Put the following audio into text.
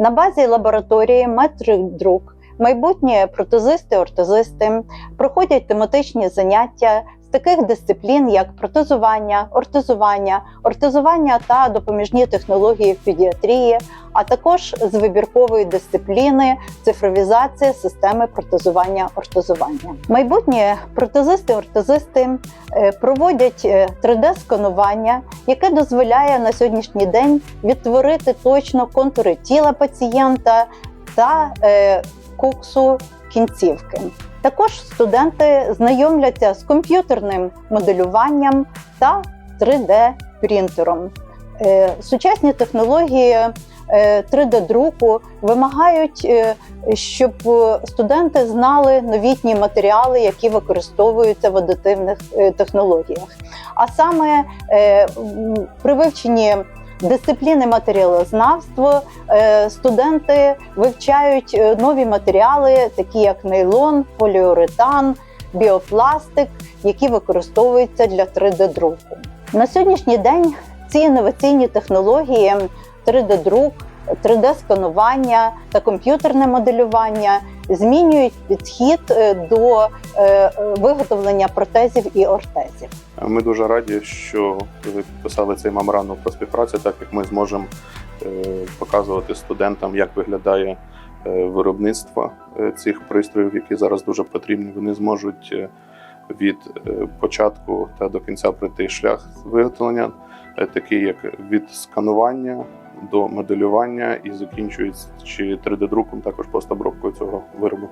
На базі лабораторії Метридрук майбутні протезисти, ортезисти проходять тематичні заняття таких дисциплін, як протезування, ортезування, ортезування та допоміжні технології в педіатрії, а також з вибіркової дисципліни цифровізація системи протезування ортезування. Майбутні протезисти, ортезисти е, проводять 3D-сканування, яке дозволяє на сьогоднішній день відтворити точно контури тіла пацієнта та е, куксу кінцівки. Також студенти знайомляться з комп'ютерним моделюванням та 3D-принтером. Е, Сучасні технології 3D-друку вимагають, е, щоб е, студенти знали новітні матеріали, які використовуються в адитивних е, технологіях. А саме е, при вивченні дисципліни матеріалознавства е, студенти вивчають е, нові матеріали, такі як нейлон, поліуретан, біопластик, які використовуються для 3D-друку. На сьогоднішній день ці інноваційні технології 3D-друк, 3D-сканування та комп'ютерне моделювання змінюють підхід е, до е, е, виготовлення протезів і ортезів. Ми дуже раді, що ви підписали цей меморандум про співпрацю, так як ми зможемо показувати студентам, як виглядає виробництво цих пристроїв, які зараз дуже потрібні. Вони зможуть від початку та до кінця пройти шлях виготовлення, такий як від сканування до моделювання і закінчуючи 3D-друком, також постобробкою цього виробу.